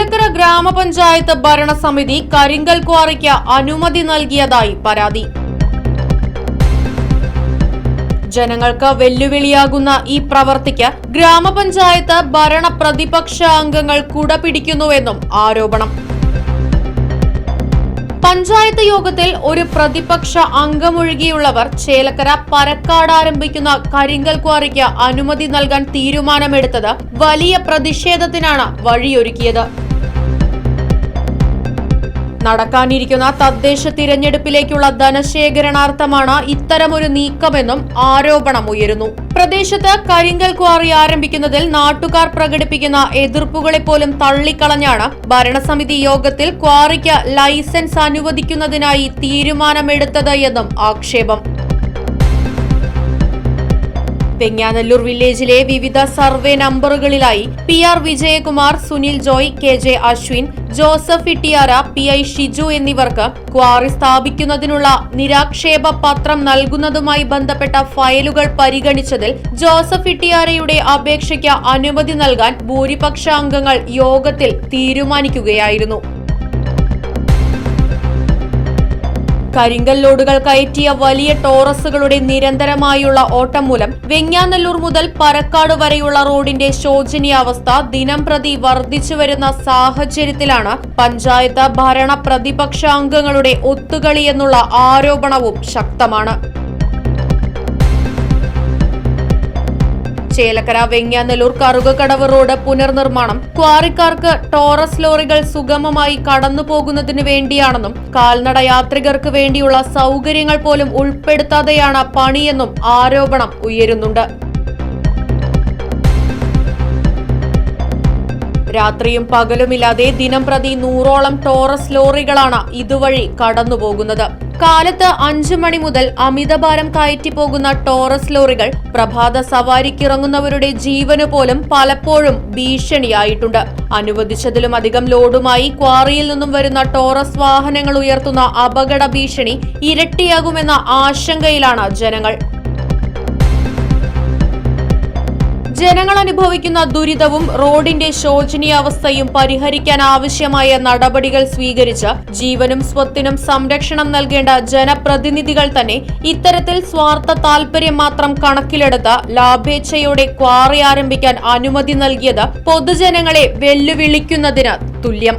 ചേലക്കര ഗ്രാമപഞ്ചായത്ത് ഭരണസമിതി കരിങ്കൽ ക്വാറിക്ക് അനുമതി നൽകിയതായി പരാതി. ജനങ്ങൾക്ക് വെല്ലുവിളിയാകുന്ന ഈ പ്രവർത്തിക്ക് ഗ്രാമപഞ്ചായത്ത് ഭരണ പ്രതിപക്ഷ അംഗങ്ങൾ കുടപിടിക്കുന്നുവെന്നും ആരോപണം. പഞ്ചായത്ത് യോഗത്തിൽ ഒരു പ്രതിപക്ഷ അംഗമൊഴികെയുള്ളവർ ചേലക്കര പരക്കാട് ആരംഭിക്കുന്ന കരിങ്കൽ ക്വാറിക്ക് അനുമതി നൽകാൻ തീരുമാനമെടുത്തത് വലിയ പ്രതിഷേധത്തിനാണ് വഴിയൊരുക്കിയത്. നടക്കാനിരിക്കുന്ന തദ്ദേശ തിരഞ്ഞെടുപ്പിലേക്കുള്ള ധനശേഖരണാർത്ഥമാണ് ഇത്തരമൊരു നീക്കമെന്നും ആരോപണമുയരുന്നു പ്രദേശത്ത് കരിങ്കൽ ക്വാറി ആരംഭിക്കുന്നതിൽ നാട്ടുകാർ പ്രകടിപ്പിക്കുന്ന എതിർപ്പുകളെ പോലും തള്ളിക്കളഞ്ഞാണ് ഭരണസമിതി യോഗത്തിൽ ക്വാറിക്ക് ലൈസൻസ് അനുവദിക്കുന്നതിനായി തീരുമാനമെടുത്തത് എന്നും ആക്ഷേപം. വെങ്ങാനല്ലൂർ വില്ലേജിലെ വിവിധ survey നമ്പറുകളിലായി P R Vijayakumar Sunil Joy K J Ashwin Joseph Ittiyara P I Shiju എന്നിവർക്ക് ക്വാറി സ്ഥാപിക്കുന്നതിനുള്ള നിരാക്ഷേപ പത്രം നൽകുന്നതുമായി ബന്ധപ്പെട്ട ഫയലുകൾ പരിഗണിച്ചതിൽ ജോസഫ് ഇട്ടിയാരയുടെ അപേക്ഷയ്ക്ക് അനുമതി നൽകാൻ ഭൂരിപക്ഷ അംഗങ്ങൾ യോഗത്തിൽ തീരുമാനിക്കുകയായിരുന്നു. കരിങ്കൽ കയറ്റിയ വലിയ ടോറസുകളുടെ നിരന്തരമായുള്ള ഓട്ടം മൂലം വെങ്ങാനല്ലൂർ മുതൽ പരക്കാട് വരെയുള്ള റോഡിന്റെ ശോചനീയാവസ്ഥ ദിനം പ്രതി വർദ്ധിച്ചു വരുന്ന സാഹചര്യത്തിലാണ് പഞ്ചായത്ത് ഭരണ പ്രതിപക്ഷാംഗങ്ങളുടെ ഒത്തുകളി എന്നുള്ള ആരോപണവും ശക്തമാണ്. ചേലക്കര വെങ്ങാനല്ലൂർ കറുകക്കടവ് റോഡ് പുനർനിർമ്മാണം. ക്വാറിക്കാർക്ക് ടോറസ് ലോറികൾ സുഗമമായി കടന്നു പോകുന്നതിന് വേണ്ടിയാണെന്നും കാൽനട യാത്രികർക്ക് വേണ്ടിയുള്ള സൗകര്യങ്ങൾ പോലും ഉൾപ്പെടുത്താതെയാണ് പണിയെന്നും ആരോപണം ഉയരുന്നുണ്ട്. രാത്രിയും പകലുമില്ലാതെ ദിനം പ്രതി നൂറോളം ടോറസ് ലോറികളാണ് ഇതുവഴി കടന്നുപോകുന്നത്. കാലത്ത് അഞ്ചു മണി മുതൽ അമിതഭാരം കയറ്റി പോകുന്ന ടോറസ് ലോറികൾ പ്രഭാത സവാരിക്കിറങ്ങുന്നവരുടെ ജീവന് പോലും പലപ്പോഴും ഭീഷണിയായിട്ടുണ്ട്. അനുവദിച്ചതിലും അധികം ലോഡുമായി ക്വാറിയിൽ നിന്നും വരുന്ന ടോറസ് വാഹനങ്ങൾ ഉയർത്തുന്ന അപകട ഭീഷണി ഇരട്ടിയാകുമെന്ന ആശങ്കയിലാണ് ജനങ്ങൾ. ജനങ്ങൾ അനുഭവിക്കുന്ന ദുരിതവും റോഡിന്റെ ശോചനീയാവസ്ഥയും പരിഹരിക്കാൻ ആവശ്യമായ നടപടികൾ സ്വീകരിച്ച് ജീവനും സ്വത്തിനും സംരക്ഷണം നൽകേണ്ട ജനപ്രതിനിധികൾ തന്നെ ഇത്തരത്തിൽ സ്വാർത്ഥ താൽപര്യം മാത്രം കണക്കിലെടുത്ത് ലാഭേച്ഛയോടെ ക്വാറി ആരംഭിക്കാൻ അനുമതി നൽകിയത് പൊതുജനങ്ങളെ വെല്ലുവിളിക്കുന്നതിന് തുല്യം.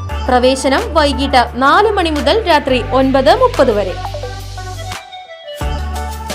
പ്രവേശനം വൈകിട്ട് നാല് മണി മുതൽ രാത്രി ഒൻപത് മുപ്പത് വരെ.